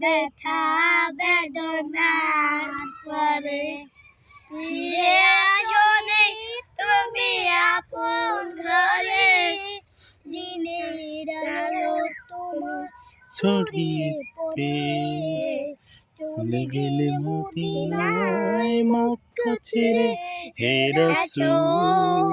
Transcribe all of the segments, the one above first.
ব্যথা বেদনার পরে ফিরে আসনে তুমি আপন ঘরে দিনের আলো তোমার ছড়িতে চলে গেলে মদিনায় মক্কা ছেড়ে হে রাসূল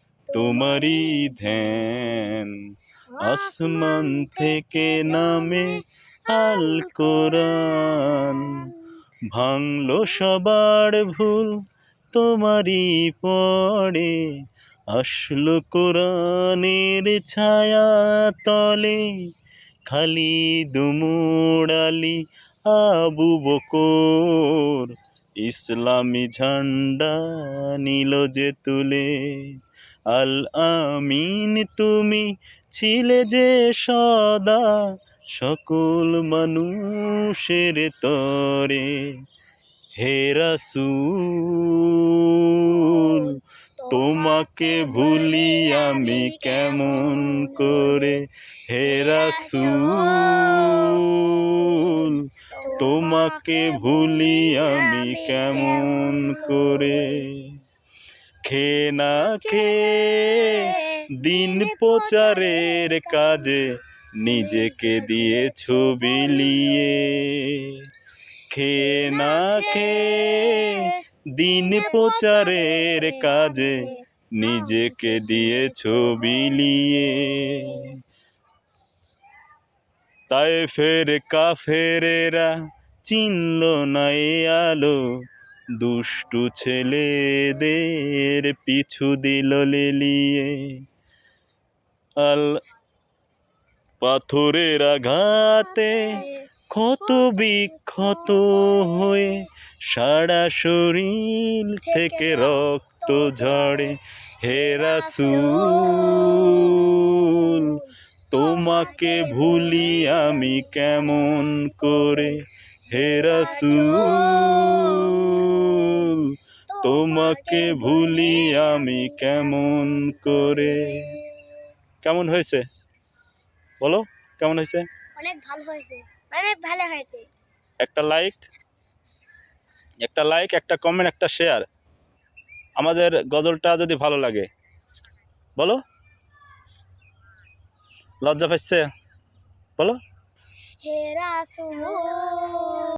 তোমারই ধ্যান। আসমান থেকে নামে আল কোরআন। ভাঙলো সবার ভুল, তোমারই পড়ে। আসলো কোরআনের ছায়া তলে, খালি দুমুড়ালি আবু বকর। ইসলামী ঝান্ডা নিল যে তুলে। আল আমিন তুমি ছিলে যে সদা সকল মানুষের তরে। হে রাসূল, তোমাকে ভুলি আমি কেমন করে? হে রাসূল, তোমাকে ভুলি আমি কেমন করে? খে না খে দিন প্রচারের কাজে নিজেকে দিয়ে ছবি লিয়ে খে না খে দিন প্রচারের কাজে নিজেকে দিয়ে ছবি লিয়ে তাই ফের কাফেরেরা চিনল না আলো দুষ্টু ছেলেদের পিছু দিল লেলিয়ে। আল পাথরের আঘাতে ক্ষত বিক্ষত হয়ে সারা শরীর থেকে রক্ত ঝরে। হে তোমাকে ভুলি আমি কেমন করে? হে রাসূল তোমাকে ভুলি আমি কেমন করে? কেমন হয়েছে? বলো কেমন হয়েছে? অনেক ভালো হয়েছে অনেক ভালো হয়েছে। একটা লাইক একটা লাইক একটা কমেন্ট একটা শেয়ার আমাদের গজলটা যদি ভালো লাগে বলো। লজ্জা পাচ্ছে বলো। হে রাসূল